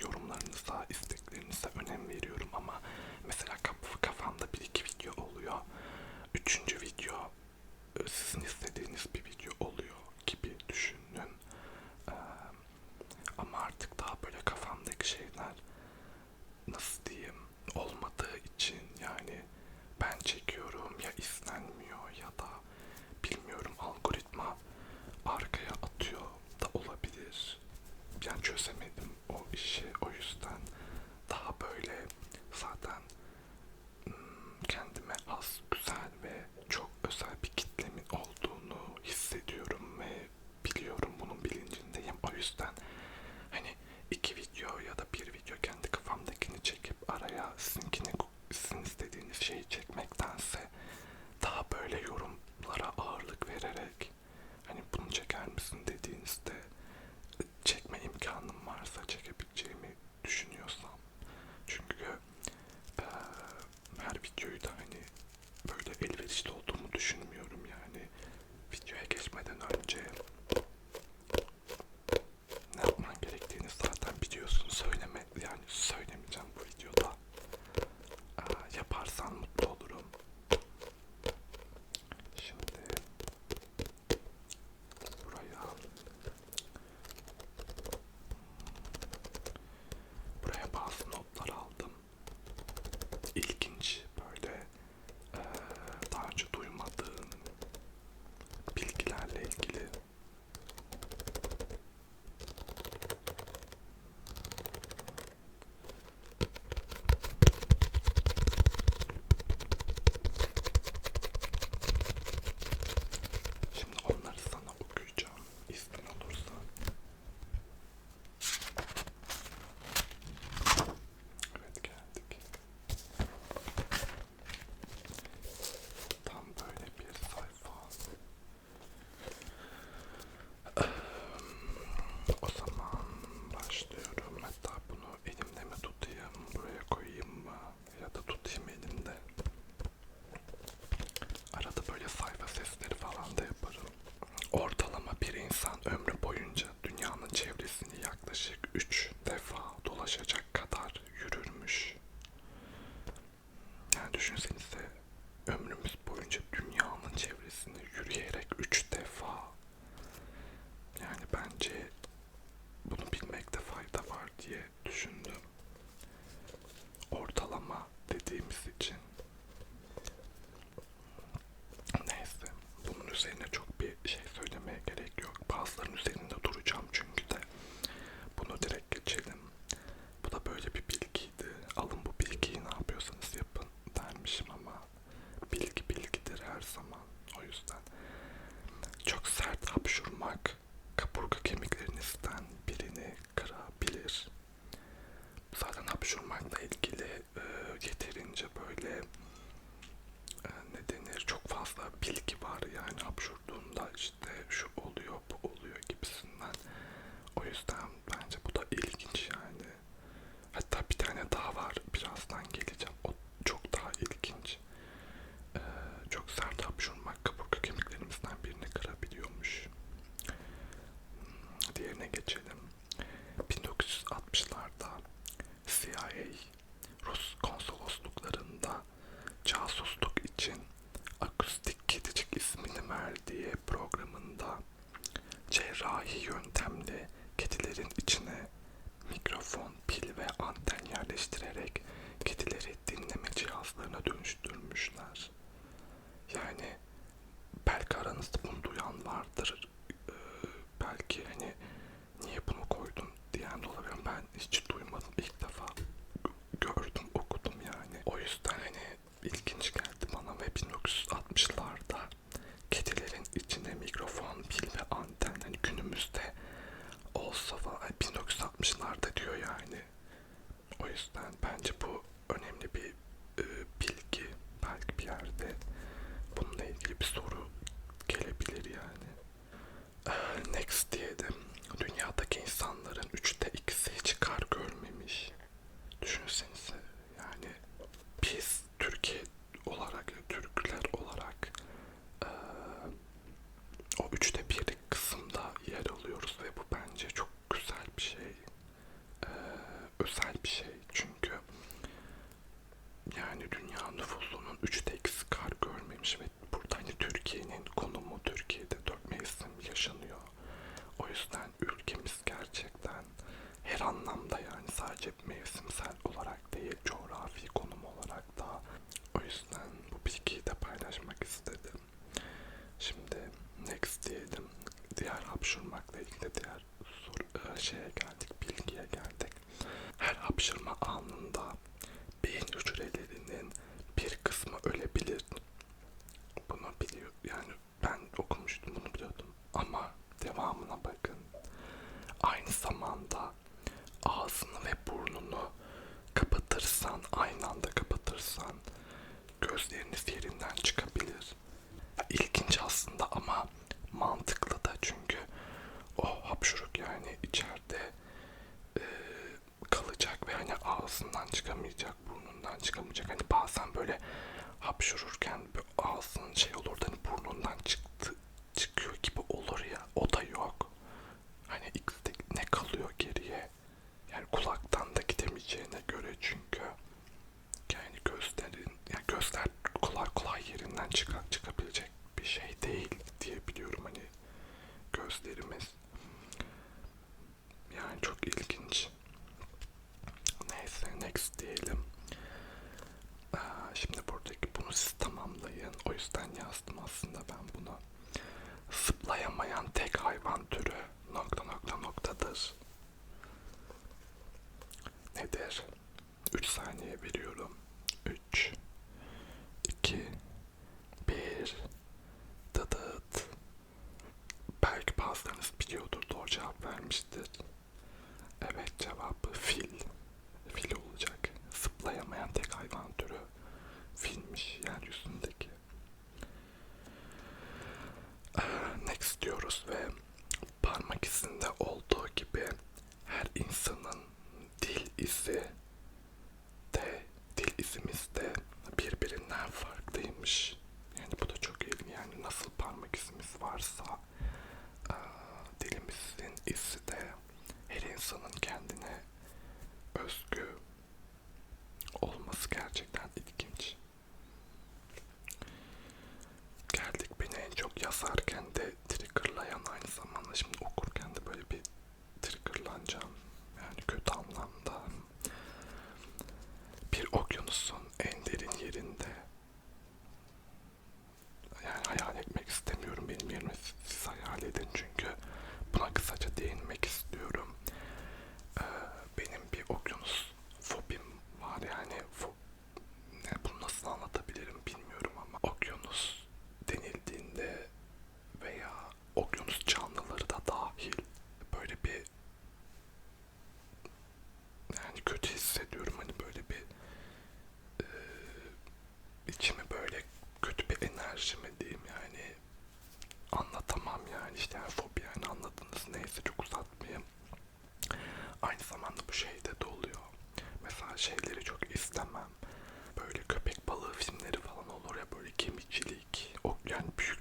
yorumlarınıza, isteklerinize önem veriyorum ama mesela kafamda bir iki video oluyor. Üçüncü video e, sizin düşünsenize ömrümüz boyunca dünyanın çevresinde yürüyerek Hapşurmak kaburga kemiklerinizden birini kırabilir. Zaten hapşurmakla ilgili e, yeterince böyle e, ne denir çok fazla bilgi var yani hapşurduğunda işte şu ilgili bir soru gelebilir yani. Ee, next diye de dünyadaki insanların üçte ikisi hiç kar görmemiş. kapatırsan, aynı anda kapatırsan gözleriniz yerinden çıkabilir. Ya, ilginç aslında ama mantıklı da çünkü o hapşuruk yani içeride e, kalacak ve hani ağzından çıkamayacak, burnundan çıkamayacak. Hani bazen böyle hapşururken ağzının şey olur ikisinde olduğu gibi her insanın işte yani fobi yani anladınız neyse çok uzatmayayım. Aynı zamanda bu şeyde de oluyor. Mesela şeyleri çok istemem. Böyle köpek balığı filmleri falan olur ya böyle kemikçilik, ok yani büyük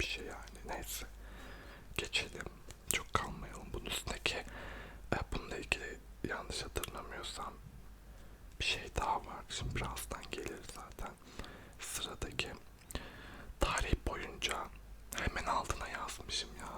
bir şey yani. Neyse. Geçelim. Çok kalmayalım. Bunun üstündeki e, bununla ilgili yanlış hatırlamıyorsam bir şey daha var. Şimdi birazdan gelir zaten. Sıradaki tarih boyunca hemen altına yazmışım ya.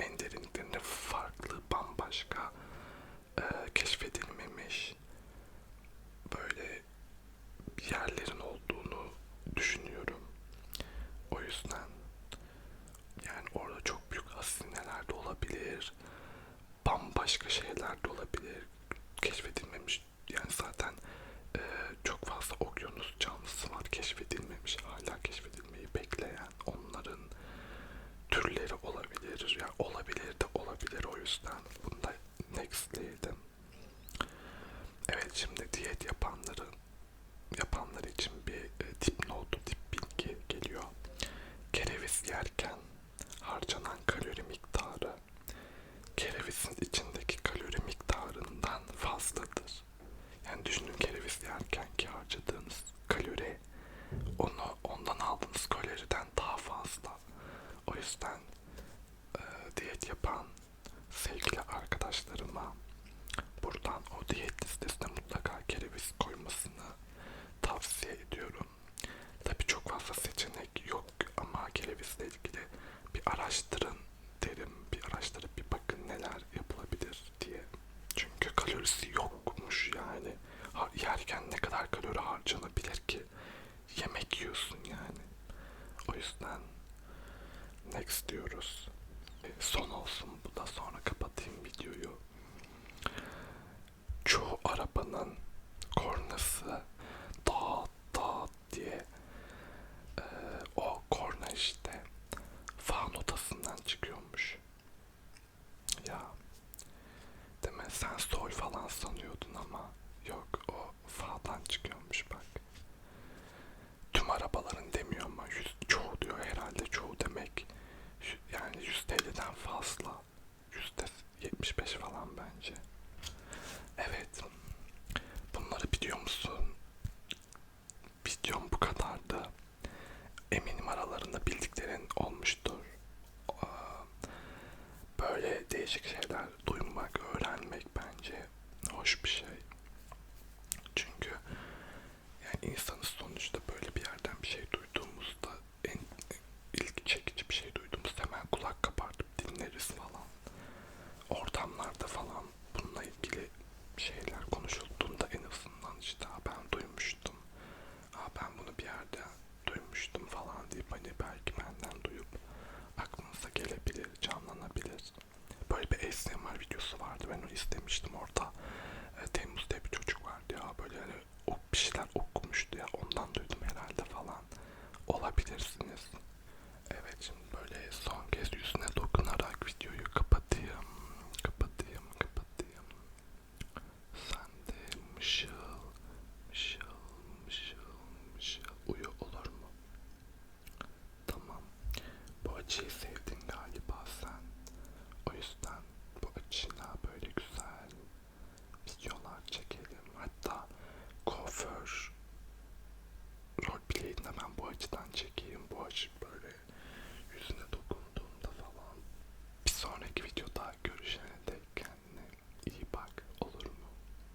en derinliklerinde farklı, bambaşka, e, keşfedilmemiş böyle yerlerin olduğunu düşünüyorum. O yüzden yani orada çok büyük hazineler de olabilir, bambaşka şeyler de olabilir, keşfedilmemiş yani zaten olabilir de olabilir o yüzden.